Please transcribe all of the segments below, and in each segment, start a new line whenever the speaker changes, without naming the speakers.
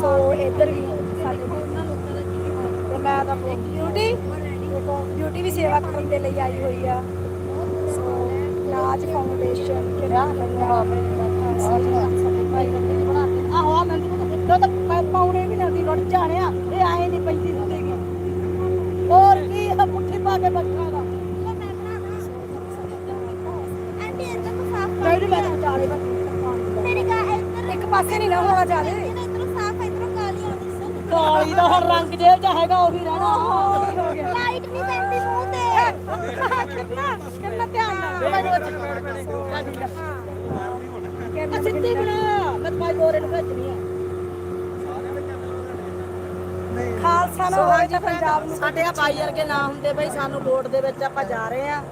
ਸੋ ਇੱਧਰ ਵੀ ਸਾਡੇ ਤੇ ਮੈਂ ਤਾਂ ਬਿਊਟੀ ਬਿਊਟੀ ਵੀ ਸੇਵਾ ਕਰਨ ਦੇ ਲਈ ਆਈ ਹੋਈ ਆ। ਸੋ ਨਾਜ ਫਾਊਂਡੇਸ਼ਨ ਕਿਹੜਾ ਆਹੋ ਆ ਮੈਨੂੰ ਤਾਂ ਤਾਂ ਪਾਉਣੇ ਵੀ ਨਹੀਂ ਰੁੱਟ ਜਾਣਿਆ ਇਹ ਆਏ ਨਹੀਂ ਪੈਂਦੀ ਹੁੰਦੀਗੀ ਹੋਰ ਕੀ ਇਹ ਮੁੱਠੀ ਪਾ ਕੇ ਬੱਚਾ ਦਾ। ਨਹੀਂ ਮੈਂ ਤਾਂ ਜਾਲੇ ਇੱਕ ਪਾਸੇ ਨਹੀਂ ਨਾ ਹੋਣਾ ਜਾਲੇ। ਕਾਲੀ ਦਾ ਹੁਣ ਰੰਗ ਜੇ ਚ ਹੈਗਾ ਉਹੀ ਰਹਿਣਾ। ਹੋ ਗਿਆ ਕਿੰਨਾ ਕਿੰਨਾ ਧਿਆਨ ਨਾਲ ਕਿੰਨਾ ਸਿੱਧੀ ਬਣਾ ਮੈਂ ਭਾਈ ਗੋਰੇ ਨੂੰ ਭੇਜਣੀ ਆ। ਖਾਲਸਾ ਨਾ ਹੋਏ ਤਾਂ ਪੰਜਾਬ ਨੂੰ
ਸਾਡੇ ਆ ਵਰਗੇ ਨਾ ਹੁੰਦੇ ਬਈ ਸਾਨੂੰ ਵੋਟ ਦੇ ਵਿੱਚ ਆਪਾਂ ਜਾ ਰਹੇ ਆ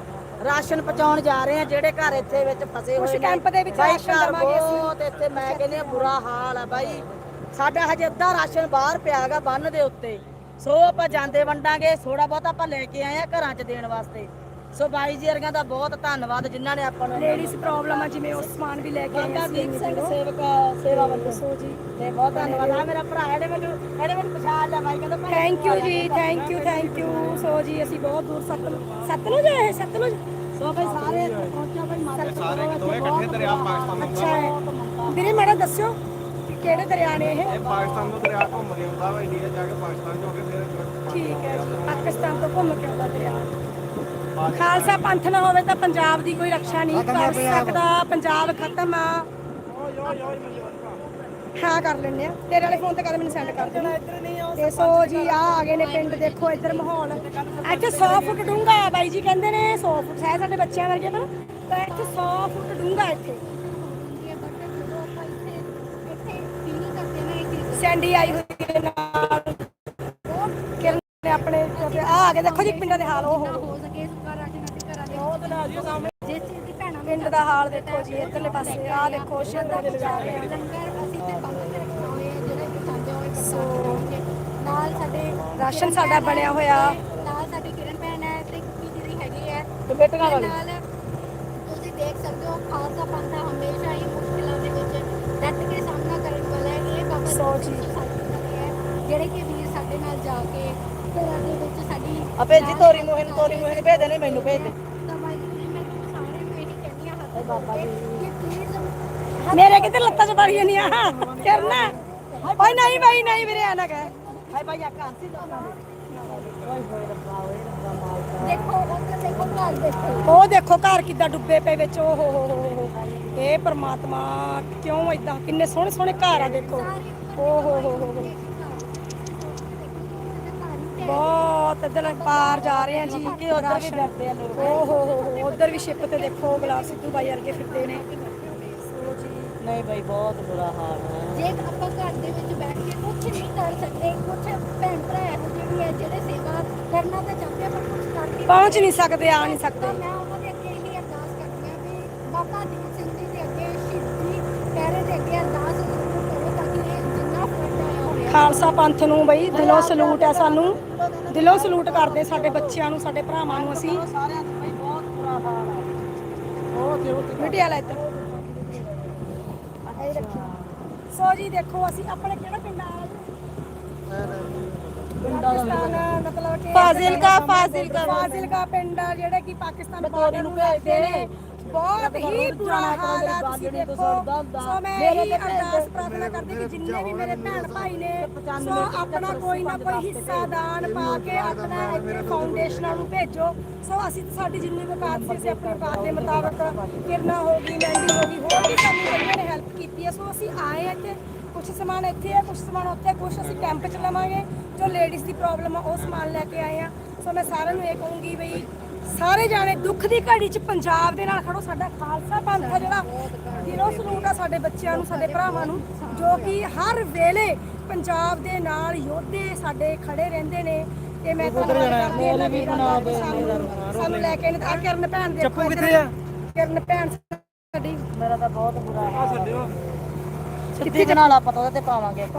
ਰਾਸ਼ਨ ਪਹੁੰਚਾਉਣ ਜਾ ਰਹੇ ਆ ਜਿਹੜੇ ਘਰ ਇੱਥੇ ਵਿੱਚ ਫਸੇ ਹੋਏ ਨੇ।
ਕੈਂਪ ਦੇ ਵਿੱਚ ਰਾਸ਼ਨ ਦੇਵਾਂਗੇ ਅਸੀਂ।
ਬਹੁਤ ਇੱਥੇ ਮੈਂ ਕਹਿੰਦੀ ਆ ਬੁਰਾ ਹਾਲ ਆ ਬਾਈ। ਸਾਡਾ ਹਜੇ ਅੱਧਾ ਰਾਸ਼ਨ ਬਾਹਰ ਪਿਆਗਾ ਬੰਨ ਦੇ ਉੱਤੇ। ਸੋ ਆਪਾਂ ਜਾਂਦੇ ਵੰਡਾਂਗੇ ਥੋੜਾ ਬਹੁਤ ਆਪਾਂ ਲੈ ਕੇ ਆਏ ਆ ਘਰਾਂ 'ਚ ਦੇਣ ਵਾਸਤੇ। ਸੋ ਬਾਈ ਜੀ ਵਰਗਿਆਂ ਦਾ ਬਹੁਤ ਧੰਨਵਾਦ ਜਿਨ੍ਹਾਂ ਨੇ ਆਪਾਂ ਨੂੰ
ਲੇਡੀਜ਼ ਪ੍ਰੋਬਲਮ ਆ ਜਿਵੇਂ ਉਸ ਸਮਾਨ ਵੀ ਲੈ ਕੇ ਆਏ
ਬਾਬਾ ਦੀਪ ਸਿੰਘ ਸੇਵਕ ਸੇਵਾ ਵੱਲੋਂ।
ਸੋ ਜੀ।
ਤੇ ਬਹੁਤ ਧੰਨਵਾਦ। ਆ ਮੇਰਾ ਭਰਾ ਇਹਨੇ ਮੈਨੂੰ ਇਹਨੇ ਮੈਨੂੰ ਪਛਾਣ ਲਿਆ ਬਾਈ ਕਹਿੰਦਾ
thank you ji thank you thank you so ji ਅਸੀਂ ਬਹੁਤ ਦੂਰ ਸਤਲੁਜ ਸਤਲੁਜ ਹੈ ਸਤਲੁਜ
ਸੋ ਬਈ ਸਾਰੇ ਇੱਥੇ ਪਹੁੰਚੋ ਬਈ ਮਾਤਾ
ਸਾਰੇ ਦੋਵੇਂ ਇਕੱਠੇ ਦਰਿਆ ਪਾਕਿਸਤਾਨ
ਅੱਛਾ ਹੈ। ਵੀਰੇ ਮਾੜਾ ਦੱਸਿਓ। ਕਿਹੜੇ ਦਰਿਆ ਨੇ ਇਹ?
ਇਹ ਪਾਕਿਸਤਾਨ ਤੋਂ ਦਰਿਆ ਘੁੰਮ ਕੇ ਆਉਂਦਾ ਵਾ ਇੰਡੀਆ ਜਾ ਕੇ ਪਾਕਿਸਤਾਨ ਚ ਹੋ ਕੇ ਫਿਰ
ਠੀਕ ਹੈ ਜੀ ਪਾਕਿਸਤਾਨ ਤੋਂ ਘੁੰਮ ਕੇ ਆਉਂਦਾ ਦਰਿਆ। ਖਾਲਸਾ ਪੰਥ ਨਾ ਹੋਵੇ ਤਾਂ ਪੰਜਾਬ ਦੀ ਕੋਈ ਰੱਖਿਆ ਨਹੀਂ ਕਰ ਸਕਦਾ ਪੰਜਾਬ ਖਤਮ ਆ। ਹਾਂ ਕਰ ਲੈਣੇ ਆ। ਤੇਰੇ ਵਾਲੇ ਫੋਨ ਤੇ ਕਰ ਮੈਨੂੰ ਸੈਂਡ ਕਰ ਦੇ। ਤੇ ਸੋ ਜੀ ਆ ਆ ਗਏ ਨੇ ਪਿੰਡ ਦੇਖੋ ਇੱਧਰ ਮਾਹੌਲ। ਇੱਥੇ 100 ਫੁੱਟ ਡੂੰਘਾ ਆ ਬਾਈ ਜੀ ਕਹਿੰਦੇ ਨੇ 100 ਫੁੱਟ ਹੈ ਸਾਡੇ ਬੱਚਿਆਂ ਵਰਗੇ ਤਾਂ। ਤਾਂ ਇੱਥੇ 100 ਫੁੱਟ ਡੂੰਘਾ ਇੱਥੇ। ਸੈਂਡੀ ਆਈ ਹੋਈ ਹੈ ਨਾਲ। ਕਿਰਨ ਨੇ ਆਪਣੇ ਆ ਆ ਕੇ ਦੇਖੋ ਜੀ ਪਿੰਡਾਂ ਦੇ ਹਾਲ ਉਹ ਪਿੰਡ ਦਾ ਹਾਲ ਦੇਖੋ ਜੀ ਇੱਧਰਲੇ ਪਾਸੇ ਆ ਦੇਖੋ ਸ਼ਰਧਾ ਦੇ ਜਾ ਰਹੇ। ਆ
ਨਾਲ ਸਾਡੇ
ਰਾਸ਼ਨ ਸਾਡਾ ਬਣਿਆ ਹੋਇਆ।
ਨਾਲ ਸਾਡੀ ਕਿਰਨ ਭੈਣ ਹੈ ਤੇ ਜਿਹੜੀ ਹੈਗੀ ਹੈ
ਤੇ ਬੇਟੀਆਂ ਵਾਲੀ।
ਨਾਲ ਤੁਸੀਂ ਦੇਖ ਸਕਦੇ ਹੋ ਖਾਲਸਾ ਪੰਥ ਹਮੇਸ਼ਾ ਹੀ ਮੁਸ਼ਕਿਲਾਂ ਦੇ ਵਿੱਚ ਡਟ ਕੇ ਸਾਹਮਣਾ
ਆ ਭੇਜੀ ਤੋਰੀ ਨੂੰ ਤੋਰੀ ਨੂੰ ਭੇਜ ਦੇ ਨਹੀਂ ਮੈਨੂੰ ਭੇਜ ਦੇ।
ਮੇਰੇ ਕਿਤੇ ਲੱਤਾਂ ਚ ਵੜ ਜਾਣੀਆਂ ਕਰਨਾ। ਓਏ ਨਹੀਂ ਭਾਈ ਨਹੀਂ ਵੀਰੇ ਆ ਨਾ ਕਹਿ।
ਹਾਏ ਭਾਈ ਆ ਘਰ ਸੀ ਲੋਕਾਂ ਦੇ
ਉਹ ਦੇਖੋ ਘਰ ਕਿੱਦਾਂ ਡੁੱਬੇ ਪਏ ਵਿੱਚ ਓ ਹੋ ਹੋ ਹੋ ਇਹ ਪਰਮਾਤਮਾ ਕਿਉਂ ਇਦਾਂ ਕਿੰਨੇ ਸੋਹਣੇ ਸੋਹਣੇ ਘਰ ਆ ਦੇਖੋ। ਓ ਹੋ ਹੋ ਹੋ ਹੋ ਬਹੁਤ ਇੱਧਰ ਪਾਰ ਜਾ ਰਹੇ ਆ ਜੀ
ਕਿ ਉਧਰ ਵੀ ਡਰਦੇ ਆ ਲੋਕ।
ਓ ਹੋ ਹੋ ਹੋ ਉਧਰ ਵੀ ਸ਼ਿਪ ਤੇ ਦੇਖੋ ਗੁਲਾਬ ਸਿੱਧੂ ਬਾਈ ਵਰਗੇ ਫਿਰਦੇ ਨੇ। ਸੋ ਜੀ।
ਨਹੀਂ ਭਾਈ ਬਹੁਤ ਬੁਰਾ ਹਾਲ ਹੈ।
ਜੇ ਆਪਾਂ ਘਰ ਦੇ ਵਿੱਚ ਬੈਠ ਕੇ ਕੁਝ ਨਹੀਂ ਕਰ ਸਕਦੇ ਕੁਝ ਭੈਣ ਭਰਾ ਇਹੋ ਜਿਹੇ ਵੀ ਹੈ ਜਿਹੜੇ ਸੇਵਾ ਕਰਨਾ ਤਾਂ ਚਾਹੁੰਦੇ ਆ, ਪਰ ਕੁਝ ਕਰ ਨਹੀਂ
ਪਹੁੰਚ ਨਹੀਂ ਸਕਦੇ ਆ ਨਹੀਂ ਸਕਦੇ
ਤਾਂ ਮੈਂ ਉਹਨਾਂ ਦੇ ਅੱਗੇ ਇਹੀ ਅਰਦਾਸ ਕਰਦੀ ਹਾਂ ਵੀ ਬਾਬਾ ਦੀਪ ਸਿੰਘ ਜੀ ਦੇ ਅੱਗੇ ਸ਼ਹੀਦੀ ਪੈਰੇ ਦੇ ਅੱਗੇ ਅਰਦਾਸ ਜ਼ਰੂਰ ਕਰੋ ਤਾਂ ਕਿ ਇਹ ਜਿੰਨਾ ਫ਼ਰਕ ਆਇਆ ਹੋਇਆ
ਖਾਲਸਾ ਪੰਥ ਨੂੰ ਬਈ ਦਿਲੋਂ ਸਲੂਟ ਹੈ ਸਾਨੂੰ। ਦਿਲੋਂ ਸਲੂਟ ਕਰਦੇ ਸਾਡੇ ਬੱਚਿਆਂ ਨੂੰ ਸਾਡੇ ਭਰਾਵਾਂ ਨੂੰ ਅਸੀਂ।
ਸਾਰਿਆਂ ਭਾਈ ਬਹੁਤ ਬੁਰਾ ਹਾਲ ਹੈ
ਮੀਡੀਆ ਲੈ ਇੱਧਰ। ਇਹ ਰੱਖੀ ਸੋ ਜੀ ਦੇਖੋ ਅਸੀਂ ਆਪਣੇ ਕਿਹੜਾ ਪਿੰਡ ਆ? ਪਾਕਿਸਤਾਨ ਮਤਲਬ ਕਿ
ਫਾਜ਼ਿਲਕਾ, ਫਾਜ਼ਿਲਕਾ।
ਫਾਜ਼ਿਲਕਾ ਪਿੰਡ ਆ ਜਿਹੜੇ ਕਿ ਪਾਕਿਸਤਾਨ ਬਾਰਡਰ ਨੂੰ ਭੇਜਦੇ ਨੇ। ਬਹੁਤ ਹੀ ਬੁਰਾ ਹਾਲ ਆ ਤੁਸੀਂ ਦੇਖੋ ਸੋ ਮੈਂ ਇਹੀ ਅਰਦਾਸ ਪ੍ਰਾਰਥਨਾ ਕਰਦੀ ਕਿ ਜਿੰਨੇ ਵੀ ਮੇਰੇ ਭੈਣ ਭਾਈ ਨੇ ਸੋ ਆਪਣਾ ਕੋਈ ਨਾ ਕੋਈ ਹਿੱਸਾ ਦਾਨ ਪਾ ਕੇ ਆਪਣਾ ਇੱਥੇ ਫਾਊਂਡੇਸ਼ਨਾਂ ਨੂੰ। ਭੇਜੋ। ਸੋ ਅਸੀਂ ਸਾਡੀ ਜਿੰਨੀ ਵਕਾਤ ਸੀ ਅਸੀਂ ਆਪਣੀ ਵਕਾਤ ਦੇ ਮੁਤਾਬਕ ਕਿਰਨਾ ਹੋ ਗਈ ਮੈਂਡੀ ਹੋ ਗਈ ਹੋਰ ਵੀ ਸਾਨੂੰ ਕਈਆਂ ਨੇ ਹੈਲਪ ਕੀਤੀ ਹੈ। ਸੋ ਅਸੀਂ ਆਏ ਹਾਂ ਇੱਥੇ ਕੁਝ ਸਮਾਨ ਇੱਥੇ ਹੈ ਕੁਝ ਸਮਾਨ ਉੱਥੇ ਕੁਝ ਅਸੀਂ ਕੈਂਪ ਚ ਲਵਾਂਗੇ। ਜੋ ਲੇਡੀਜ਼ ਦੀ ਪ੍ਰੋਬਲਮ ਆ ਉਹ ਸਮਾਨ ਲੈ ਕੇ ਆਏ ਆ ਸੋ ਮੈਂ ਸਾਰਿਆਂ ਨੂੰ ਇਹ ਕਹੂੰਗੀ ਬਈ ਸਾਰੇ ਜਾਣੇ ਦੁੱਖ ਦੀ ਘੜੀ ਚ ਪੰਜਾਬ ਦੇ ਨਾਲ ਖੜੋ ਸਾਡਾ ਖਾਲਸਾ ਪੰਥ ਆ ਜਿਹੜਾ ਦਿਲੋਂ ਸਲੂਟ ਆ ਸਾਡੇ ਬੱਚਿਆਂ ਨੂੰ ਸਾਡੇ ਭਰਾਵਾਂ ਨੂੰ ਜੋ ਕਿ ਹਰ ਵੇਲੇ ਪੰਜਾਬ ਦੇ ਨਾਲ ਯੋਧੇ ਸਾਡੇ ਖੜੇ ਰਹਿੰਦੇ ਨੇ। ਤੇ ਮੈਂ ਕਰਦੀ ਹਾਂ ਸਾਨੂੰ ਲੈ ਕੇ ਆ ਕਰਨ ਭੈਣ ਦੇ ਚੱਪੂ ਕਿੱਥੇ ਆ? ਕਰਨ ਭੈਣ ਸਾਡੀ।
ਮੇਰਾ ਤਾਂ ਬਹੁਤ ਬੁਰਾ ਹਾਲ ਹੈ ਸਿੱਧੀ ਬਣਾ ਲਾ ਪਤਾ ਉਹਦੇ ਤੇ ਪਾਵਾਂਗੇ ਇੱਕ।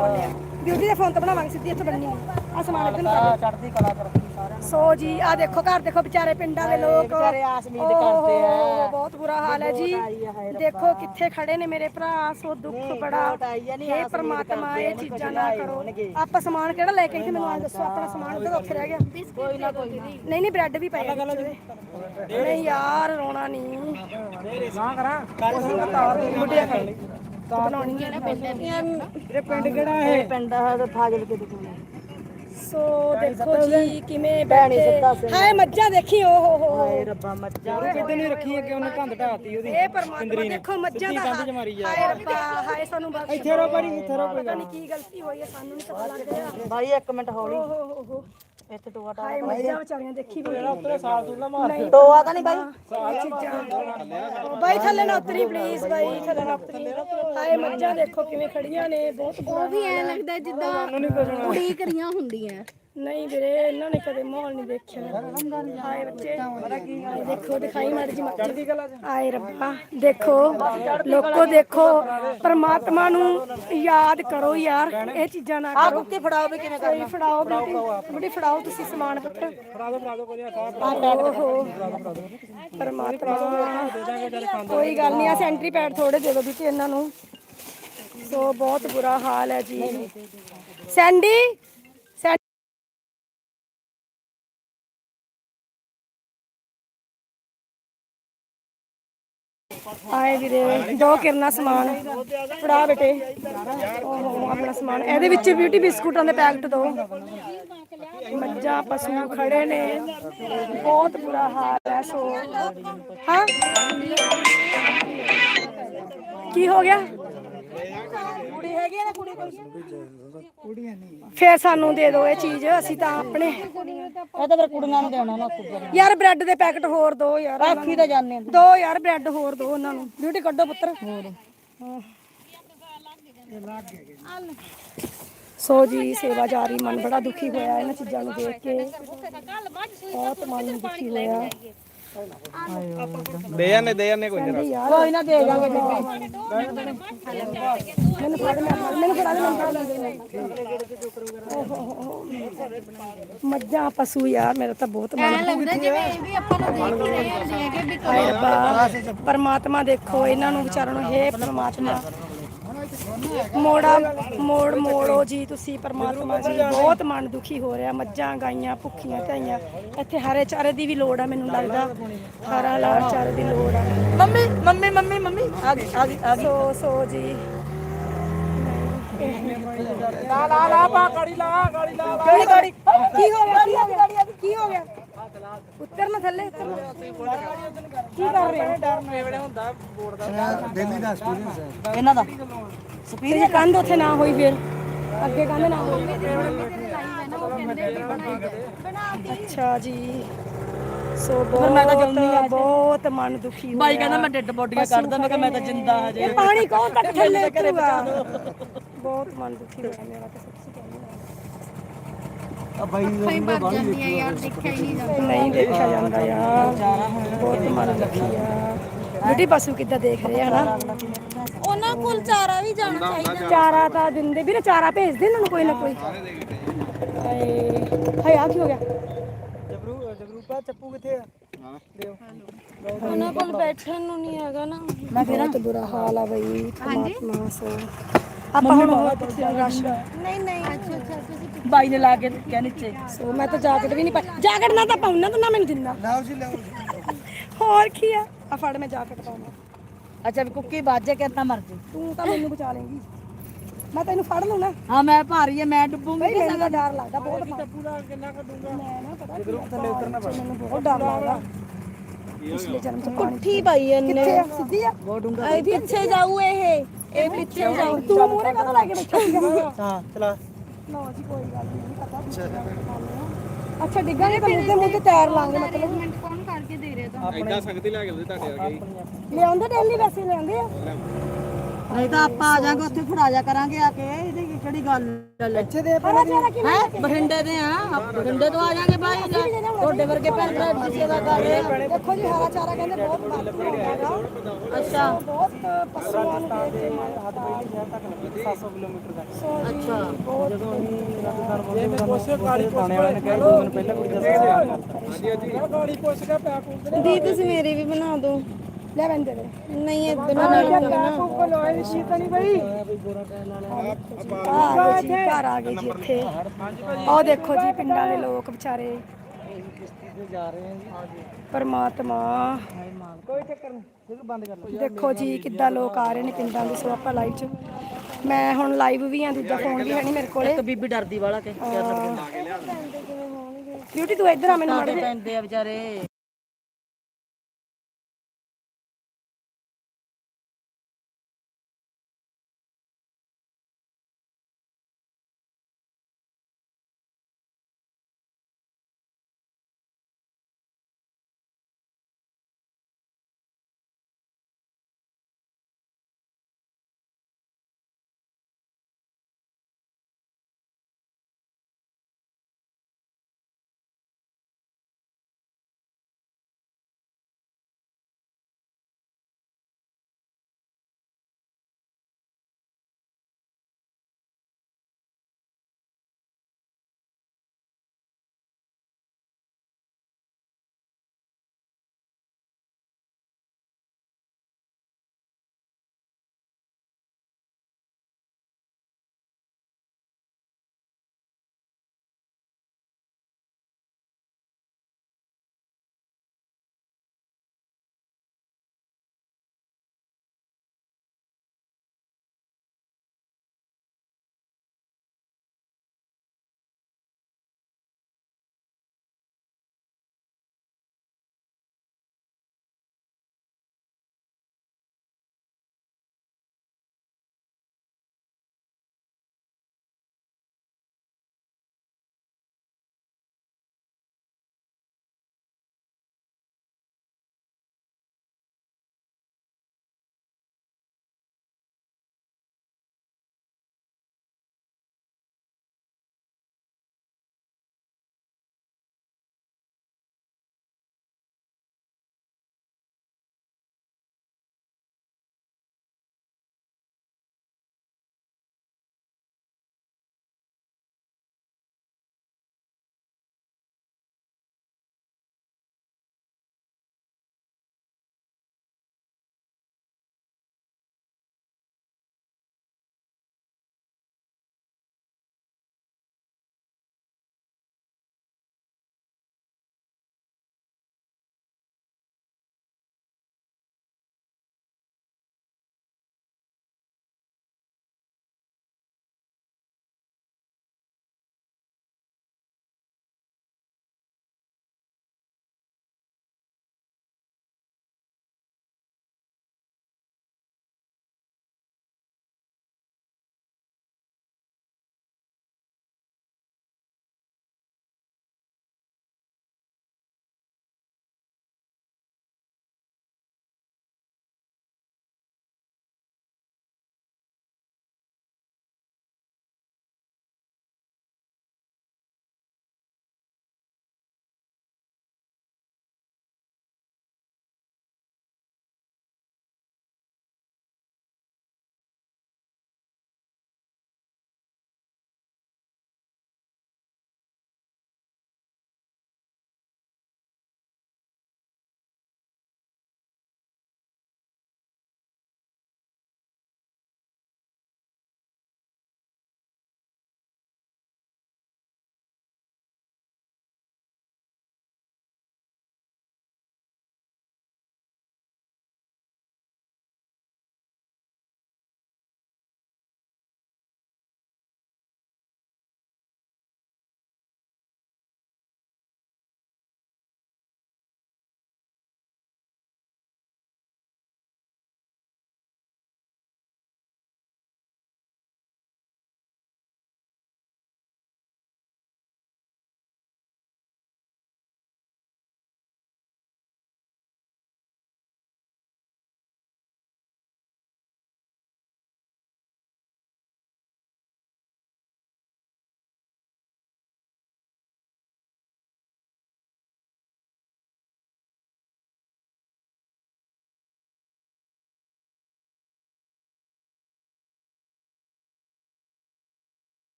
ਬਿਊਟੀ ਦੇ ਫੋਨ ਤੋਂ ਬਣਾਵਾਂਗੇ ਸਿੱਧੀ ਇੱਥੇ ਬਣਨੀ ਆ। ਸਮਾਨ ਇੱਧਰ ਨੂੰ
ਚੜਦੀ ਕਲਾ ਕਰਦੀ ਸਾਰਿਆਂ ਨੂੰ।
ਸੋ ਜੀ ਆ ਦੇਖੋ ਘਰ ਦੇਖੋ ਵਿਚਾਰੇ ਪਿੰਡਾਂ ਦੇ ਲੋਕ।
ਵਿਚਾਰੇ ਆਸ ਉਮੀਦ ਕਰਦੇ ਆ।
ਬਹੁਤ ਬੁਰਾ ਹਾਲ ਹੈ ਜੀ। ਦੇਖੋ ਕਿੱਥੇ ਖੜੇ ਨੇ ਮੇਰੇ ਭਰਾ ਸੋ ਦੁੱਖ ਬੜਾ। ਇਹ ਪਰਮਾਤਮਾ ਇਹ ਚੀਜ਼ਾਂ ਨਾ ਕਰੋ। ਆਪਾਂ ਸਮਾਨ ਕਿਹੜਾ ਲੈ ਕੇ ਆਏ ਸੀ ਮੈਨੂੰ ਆਹ ਦੱਸੋ ਆਪਣਾ ਸਮਾਨ ਉੱਧਰ ਉੱਥੇ ਰਹਿ ਗਿਆ।
ਕੋਈ ਨਾ ਕੋਈ
ਨਹੀਂ ਨਹੀਂ ਬ੍ਰੈਡ ਵੀ ਪਏ। ਨਹੀਂ ਯਾਰ ਰੋਣਾ ਨਹੀਂ।
ਨਾ ਕਰਾਂ। ਕੱਲ ਨੂੰ ਤਾਰ ਦੀ ਮੁੱਢਿਆ ਕਰ ਲਈ।
ਬਣਾਉਣੀ ਹੈ ਨਾ
ਇਹ ਪਿੰਡ ਕਿਹੜਾ
ਇਹ ਪਿੰਡ ਹੈ ਤੇ ਫਾਜ਼ਲ ਕੇ ਦੁਕਾਨ
ਸੋ ਦੇਖੋ ਜੀ ਕਿਵੇਂ
ਭੈਣੀ
ਬੈਠੇ।
ਸਿੱਧਾ ਸਿੰਘ।
ਹਾਏ ਮੱਝਾਂ ਦੇਖੀ ਓ ਹੋ ਹੋ ਹੋ।
ਹਾਏ ਰੱਬਾ ਮੱਚਾ
ਕਿੱਦਾਂ ਨਹੀਂ ਰੱਖੀ ਅੱਗੇ ਉਹਨੇ ਕੰਧ ਢਾਤੀ ਉਹਦੀ।
ਇਹ ਪਰਮਾਤਮਾ ਦੇਖੋ ਮੱਝਾਂ ਦਾ
ਕੰਧ 'ਚ ਮਾਰੀ ਜਾ।
ਹਾਏ ਰੱਬਾ ਹਾਏ ਸਾਨੂੰ ਬਖਸ਼
ਇੱਥੇ ਰੋ ਪਰੀ ਇੱਥੇ ਰੋ
ਪਤਾ ਨਹੀਂ ਕੀ ਗਲਤੀ ਹੋਈ ਹੈ ਸਾਨੂੰ ਨਹੀਂ ਪਤਾ ਲੱਗ ਰਿਹਾ
ਬਾਈ ਇੱਕ ਮਿੰਟ ਹੌਲੀ।
ਓ ਹੋ ਹੋ ਹੋ।
ਇੱਥੇ ਟੋਆ ਟਾ
ਹਾਏ ਮੱਝਾਂ ਵਿਚਾਰੀਆਂ ਦੇਖੀ ਵੀ
ਉੱਤੇ ਸਾਲ ਤੂੰ ਨਾ ਮਾਰ
ਨਹੀਂ।
ਟੋਆ ਤਾਂ ਨਹੀਂ ਬਾਈ?
ਇਹ ਚੀਜ਼ਾਂ। ਓ ਬਾਈ ਥੱਲੇ ਨਾ ਉਤਰੀ ਪਲੀਜ਼ ਬਾਈ ਥੱਲੇ ਨਾ ਉਤਰੀ ਹਾਏ ਮੱਝਾਂ ਦੇਖੋ ਕਿਵੇਂ ਖੜੀਆਂ ਨੇ ਬਹੁਤ
ਉਹ ਵੀ ਐ ਲੱਗਦਾ ਜਿੱਦਾਂ ਕੁੜੀ ਕਰੀਆਂ ਹੁੰਦੀਆਂ।
ਨਹੀਂ ਵੀਰੇ ਇਹਨਾਂ ਨੇ ਕਦੇ ਮਾਹੌਲ ਨਹੀਂ ਦੇਖਿਆ। ਹਾਏ ਬੱਚੇ। ਹਾਏ ਦੇਖੋ ਦਿਖਾਈ ਮਾੜੀ ਜੀ ਮੱਛੀ ਹਾਏ ਰੱਬਾ ਦੇਖੋ ਲੋਕੋ ਦੇਖੋ ਪਰਮਾਤਮਾ ਨੂੰ ਯਾਦ ਕਰੋ ਯਾਰ ਇਹ ਚੀਜ਼ਾਂ ਨਾ ਕਰੋ।
ਕੁੱਤੀ ਫੜਾਓ ਵੀ ਕਿਵੇਂ
ਕੋਈ ਫੜਾਓ ਬੇਟੀ ਬੇਟੀ ਫੜਾਓ ਤੁਸੀਂ ਸਮਾਨ ਪੁੱਤਰ
ਫੜਾ ਦੋ ਫੜਾ ਦੋ ਕੋਈ
ਪਰਮਾਤਮਾ। ਕੋਈ ਗੱਲ ਨਹੀਂ ਆ ਸੈਂਟਰੀ ਪੈਡ ਥੋੜੇ ਦੇ ਦਿਓ ਬੀਟੀ ਇਹਨਾਂ ਨੂੰ। ਸੋ ਬਹੁਤ ਬੁਰਾ ਹਾਲ ਹੈ ਜੀ। ਸੈਂਡੀ ਆਏ ਵੀਰੇ ਦੋ ਕਿਰਨਾ ਸਮਾਨ। ਫੜਾ ਬੇਟੇ। ਓਹੋ, ਆਪਣਾ ਸਮਾਨ। ਇਹਦੇ ਵਿੱਚ ਬਿਊਟੀ ਬਿਸਕੁਟਾਂ ਦੇ ਪੈਕਟ ਦੋ। ਮੱਝਾਂ, ਪਸ਼ੂ ਖੜੇ ਨੇ। ਬਹੁਤ ਬੁਰਾ ਹਾਲ ਹੈ, ਸੋ। ਹਾਂ? ਕੀ ਹੋ ਗਿਆ? ਨਾ ਕੁੜੀ ਕੋਈ ਫੇਰ ਸਾਨੂੰ ਦੇ ਦਿਓ ਇਹ ਚੀਜ਼ ਅਸੀਂ ਤਾਂ ਆਪਣੇ।
ਇਹ ਤਾਂ ਫਿਰ ਕੁੜੀਆਂ ਨੂੰ ਦੇਣਾ ਨਾ ਉੱਤੇ
ਯਾਰ ਬ੍ਰੈਡ ਦੇ ਪੈਕਟ ਹੋਰ ਦੋ ਯਾਰ।
ਆਖੀ ਤਾਂ ਜਾਣੇ ਆ।
ਦੋ ਯਾਰ ਬ੍ਰੈਡ ਹੋਰ ਦੋ ਉਹਨਾਂ ਨੂੰ। ਬਿਊਟੀ ਕੱਢੋ ਪੁੱਤਰ। ਸੋ ਜੀ ਸੇਵਾ ਜਾਰੀ। ਮਨ ਬੜਾ ਦੁਖੀ ਹੋਇਆ ਇਹਨਾਂ ਚੀਜ਼ਾਂ ਨੂੰ ਦੇਖ ਕੇ। ਬਹੁਤ ਮਨ ਦੁਖੀ ਹੋਇਆ।
ਦੇ ਜਾਂਦੇ ਦੇ ਜਾਂਦੇ ਕੋਈ
ਕਹਿੰਦੇ ਯਾਰ
ਕੋਈ ਨਾ ਦੇ ਜਾਵਾਂਗੇ
ਮੈਨੂੰ ਫੜ ਲੈ ਮੈਨੂੰ ਫੜਾ ਦੇ ਨੰਬਰ ਲੈ ਦੇ। ਮੱਝਾਂ ਪਸ਼ੂ ਯਾਰ ਮੇਰਾ ਤਾਂ ਬਹੁਤ ਮਨ
ਐ ਲੱਗਦਾ ਜਿਵੇਂ ਇਹ ਵੀ ਆਪਾਂ ਨੂੰ ਦੇਖ ਹੀ ਰਹੇ ਹੁੰਦੇ ਹੈਗੇ ਵੀ
ਹਾਏ ਰੱਬਾ ਪਰਮਾਤਮਾ ਦੇਖੋ ਇਹਨਾਂ ਨੂੰ ਵਿਚਾਰਾਂ ਨੂੰ ਹੇ ਪਰਮਾਤਮਾ। ਮੋੜਾ ਮੋੜ ਮੋੜੋ ਜੀ ਤੁਸੀਂ ਪਰਮਾਤਮਾ ਜੀ। ਬਹੁਤ ਮਨ ਦੁਖੀ ਹੋ ਰਿਹਾ ਮੱਝਾਂ ਗਾਈਆਂ ਭੁੱਖੀਆਂ ਧਾਈਆਂ। ਇੱਥੇ ਹਰੇ ਚਾਰੇ ਦੀ ਵੀ ਲੋੜ ਆ ਮੈਨੂੰ ਲੱਗਦਾ। ਹਰਾ ਲਾਲ ਚਾਰੇ ਦੀ ਲੋੜ ਆ।
ਮੰਮੀ ਮੰਮੀ ਮੰਮੀ ਮੰਮੀ ਆ ਗਈ ਆ ਗਈ ਆ ਗਈ।
ਸੋ ਸੋ ਜੀ।
ਲਾ ਲਾ ਲਾ ਪਾ ਗਾੜੀ ਲਾ ਗਾੜੀ ਲਾ
ਕਿਹੜੀ ਗਾੜੀ ਕੀ ਹੋ ਗਿਆ ਕੀ ਹੋ ਗਿਆ ਕੀ ਹੋ ਗਿਆ ਉੱਤਰ ਨਾ ਥੱਲੇ ਉੱਤਰ ਨਾ। ਕੀ ਕਰ ਰਹੇ ਹੋ?
ਡਰ ਮੇਵੜੇ ਹੁੰਦਾ ਬੋਰਡ ਦਾ।
ਇਹਨਾਂ ਦਾ।
ਤੇਰੀ ਕੰਧ ਉੱਥੇ ਨਾ ਹੋਈ ਫਿਰ। ਅੱਗੇ ਕੰਧ ਨਾ ਹੋਈ। ਅੱਛਾ ਜੀ। ਸੋ ਬਹੁਤ ਬਹੁਤ ਮਨ ਦੁਖੀ
ਬਾਈ
ਹੋਇਆ।
ਕਹਿੰਦਾ ਮੈਂ ਡੈਡ ਬੋਡੀਆਂ ਕੱਢਦਾ ਮੈਂ ਕਿਹਾ ਮੈਂ ਤਾਂ ਜਿੰਦਾ ਹਜੇ।
ਇਹ ਪਾਣੀ ਕੌਣ ਤੱਕ ਥੱਲੇ ਉਤਰੂਗਾ ਬਹੁਤ ਮਨ ਦੁਖੀ ਹੋਇਆ ਮੇਰਾ ਤਾਂ ਸੱਚੀ ਕਹਿੰਦੀ
ਭੱਜ ਜਾਂਦੀਆਂ ਯਾਰ ਦੇਖਿਆ ਹੀ ਨਹੀਂ ਜਾਂਦਾ।
ਨਹੀਂ ਦੇਖਿਆ ਜਾਂਦਾ ਯਾਰ। ਬਹੁਤ ਮਨ ਦੁਖੀ ਆ। ਬੁੱਢੀ ਪਸ਼ੂ ਕਿੱਦਾਂ ਦੇਖ ਰਹੇ ਆ ਨਾ
ਉਹਨਾਂ ਕੋਲ ਚਾਰਾ ਵੀ ਜਾਣਾ ਚਾਹੀਦਾ।
ਚਾਰਾ ਤਾਂ ਦਿੰਦੇ। ਵੀ ਨਾ ਚਾਰਾ ਭੇਜਦੇ ਇਹਨਾਂ ਨੂੰ ਕੋਈ ਨਾ ਕੋਈ। ਹਾਏ ਹਾਏ ਆ ਕੀ ਹੋ ਗਿਆ?
ਜਬਰੂ ਜਬਰੂਪਾ ਚੱਪੂ ਕਿੱਥੇ ਆ? ਦਿਓ
ਉਹਨਾਂ ਕੋਲ ਬੈਠਣ ਨੂੰ ਨਹੀਂ ਹੈਗਾ ਨਾ।
ਮੈਂ ਬਹੁਤ ਬੁਰਾ ਹਾਲ ਆ ਬਈ ਪਰਮਾਤਮਾ ਸੋ ਆਪਾਂ ਹੁਣ ਰਸ਼
ਨਹੀਂ ਨਹੀਂ ਅੱਛਾ ਅੱਛਾ ਤੁਸੀਂ
ਬਾਈ ਨੇ ਲਾ ਕੇ ਕਿਹਾ ਨੀਚੇ।
ਸੋ ਮੈਂ ਤਾਂ ਜਾਕਟ ਵੀ ਨਹੀਂ ਪਾਈ ਜਾਕਟ ਨਾ ਤਾਂ ਪਾਉਣਾ ਤਾਂ ਨਾ ਮੈਨੂੰ ਦਿੰਦਾ
ਲਾਓ ਜੀ ਲਾਓ
ਹੋਰ ਕੀ ਆ? ਆ ਫੜ ਮੈਂ ਜਾਕਟ ਪਾਉਣਾ।
ਅੱਛਾ ਵੀ ਕੁੱਕੀ ਬਾਜੇ ਕਿੰਨਾ ਮਰਜ਼ੀ
ਤੂੰ ਤਾਂ ਮੈਨੂੰ ਬਚਾ ਲੇਂਗੀ। ਮੈਂ ਤੈਨੂੰ ਫੜ ਲੂੰ ਨਾ।
ਹਾਂ ਮੈਂ ਭਾਰੀ ਐ ਮੈਂ ਡੁੱਬੂਗੀ
ਬਈ ਮੈਨੂੰ ਤਾਂ ਡਰ ਲੱਗਦਾ ਬਹੁਤ ਪੂਰਾ ਕਿੰਨਾ ਕੱਢੂਗਾ ਮੈਂ ਨਾ ਪਤਾ ਥੱਲੇ ਉਤਰਨਾ ਮੈਨੂੰ ਬਹੁਤ ਡਰ ਲੱਗਦਾ। ਪਿਛਲੇ ਜਨਮ ਚ ਪਾਣੀ
ਠੀ ਪਾਈ
ਕਿੱਥੇ ਆ? ਸਿੱਧੀ ਆ?
ਇਹ ਪਿੱਛੇ ਜਾਊ ਇਹ। ਇਹ ਪਿੱਛੇ ਜਾਊ?
ਤੂੰ ਮੂਹਰੇ ਕਦੋਂ ਲੈ ਕੇ ਬੈਠਾ
ਹਾਂ ਚਲਾ।
ਲਓ ਜੀ ਕੋਈ ਗੱਲ ਨਹੀਂ ਪਤਾ। ਅੱਛਾ। ਡਿੱਗਾਂਗੇ ਤਾਂ ਮੁੱਦੇ ਮੁੱਦੇ ਟਾਇਰ ਲਾਂਗੇ ਮਤਲਬ।
ਕੌਣ ਕਰਕੇ ਤਾਂ
ਐਡਾ ਸੰਗਤੀ ਲਾ ਕੇ ਉਹਦੇ ਤੁਹਾਡੇ ਆ ਗਈ
ਲਿਆਉਂਦੇ ਡੇਲੀ ਵੈਸੇ ਲਿਆਉਂਦੇ ਆ।
ਨਹੀਂ ਤਾਂ ਆਪਾਂ ਆ ਜਾਾਂਗੇ ਉੱਥੇ ਫੜਾ ਜਾ ਕਰਾਂਗੇ ਆ ਕੇ। ਇਹਦੀ ਕੀ- ਕਿਹੜੀ ਗੱਲ ਹੈ
ਇੱਥੇ ਦੇ
ਹੈ? ਬਠਿੰਡੇ ਦੇ ਆ। ਬਠਿੰਡੇ ਤੋਂ ਆ ਜਾਾਂਗੇ ਬਾਈ ਤੁਹਾਡੇ ਵਰਗੇ ਭੈਣ ਭਰਾ ਦੀ ਸੇਵਾ ਕਰ ਰਹੇ ਆ।
ਦੇਖੋ ਜੀ ਹਰਾ ਚਾਰਾ ਕਹਿੰਦੇ ਬਹੁਤ ਵਾਧੂ ਆਉਂਦਾ
ਅੱਛਾ।
ਬਹੁਤ ਪਸ਼ੂਆਂ ਨੂੰ ਦੇ ਦੇ
ਕਿਲੋਮੀਟਰ ਦਾ
ਅੱਛਾ।
ਜੇ ਮੈਂ ਕੋਸ਼ਿਸ਼ ਕਾਲੀ ਕੋਸ਼ਿਸ਼ ਵਾਲੇ ਨੇ ਕਿਹਾ ਮੈਨੂੰ ਪਹਿਲਾਂ ਕੋਈ ਦੱਸਿਆ ਹਾਂਜੀ ਹਾਂਜੀ। ਗਾੜੀ ਪੁੱਛ ਕੇ ਪੈ ਕੁੰਦ
ਦੀ ਤੁਸੀਂ ਮੇਰੀ ਵੀ ਬਣਾ ਦਿਓ।
ਲੈ ਬੰਦੇ ਦੇ।
ਨਹੀਂ ਇੱਧਰ ਨਾਲ
ਕੋ ਲੋਏ ਸੀ ਤਾਂ ਨਹੀਂ ਬਈ ਆ ਗਏ ਜੀ ਘਰ ਆ ਗਏ ਜੀ ਇੱਥੇ। ਆਹ ਦੇਖੋ ਜੀ ਪਿੰਡਾਂ ਦੇ ਲੋਕ ਵਿਚਾਰੇ। ਪਰਮਾਤਮਾ।
ਕੋਈ ਚੱਕਰ ਨਹੀਂ ਫਿਰ ਬੰਦ ਕਰ ਲਓ।
ਦੇਖੋ ਜੀ ਕਿੱਦਾਂ ਲੋਕ ਆ ਰਹੇ ਨੇ ਪਿੰਡਾਂ ਦੇ ਸੋ ਆਪਾਂ ਲਾਈਵ ਚ। ਮੈਂ ਹੁਣ ਲਾਈਵ ਵੀ ਆ ਦੂਜਾ ਫੋਨ ਵੀ ਹੈ ਨਹੀਂ ਮੇਰੇ ਕੋਲੇ।
ਇੱਕ ਬੀਬੀ ਡਰਦੀ ਵਾਲਾ ਕੇ
ਬਿਊਟੀ ਤੂੰ ਇੱਧਰ ਆ ਮੈਨੂੰ ਮੜ
ਪੈਂਦੇ ਆ ਵਿਚਾਰੇ।